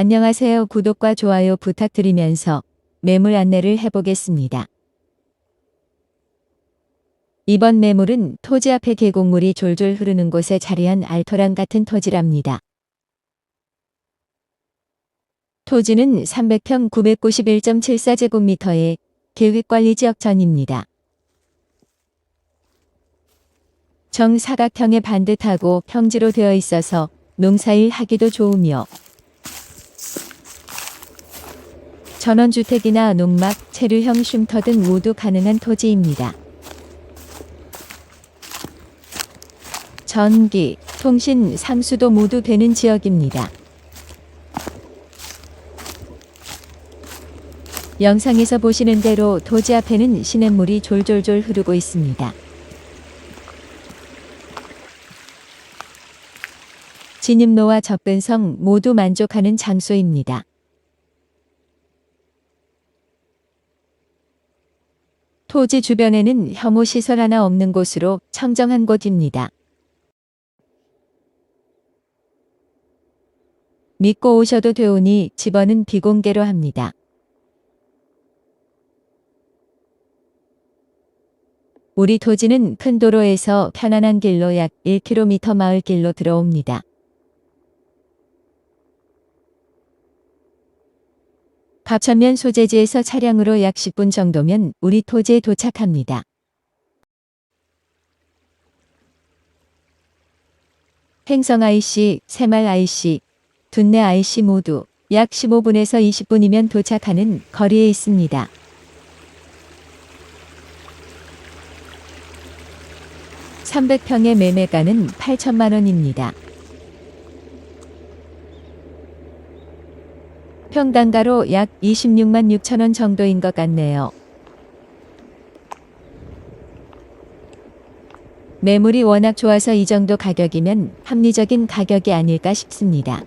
안녕하세요. 구독과 좋아요 부탁드리면서 매물 안내를 해보겠습니다. 이번 매물은 토지 앞에 계곡물이 졸졸 흐르는 곳에 자리한 알토란 같은 토지랍니다. 토지는 300평 991.74제곱미터의 계획관리지역 전입니다. 정사각형의 반듯하고 평지로 되어 있어서 농사일 하기도 좋으며 전원주택이나 농막, 체류형 쉼터 등 모두 가능한 토지입니다. 전기, 통신, 상수도 모두 되는 지역입니다. 영상에서 보시는 대로 토지 앞에는 시냇물이 졸졸졸 흐르고 있습니다. 진입로와 접근성 모두 만족하는 장소입니다. 토지 주변에는 혐오 시설 하나 없는 곳으로 청정한 곳입니다. 믿고 오셔도 되오니 집원은 비공개로 합니다. 우리 토지는 큰 도로에서 편안한 길로 약 1km 마을 길로 들어옵니다. 갑천면 소재지에서 차량으로 약 10분 정도면 우리 토지에 도착합니다. 행성 IC, 새말 IC, 둔내 IC 모두 약 15분에서 20분이면 도착하는 거리에 있습니다. (300평의) 매매가는 (8천만 원입니다) 평당가로 약 26만 6천 원 정도인 것 같네요. 매물이 워낙 좋아서 이 정도 가격이면 합리적인 가격이 아닐까 싶습니다.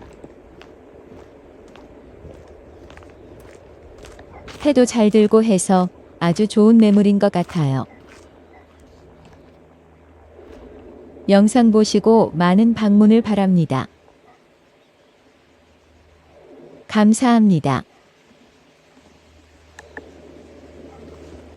해도 잘 들고 해서 아주 좋은 매물인 것 같아요. 영상 보시고 많은 방문을 바랍니다. 감사합니다.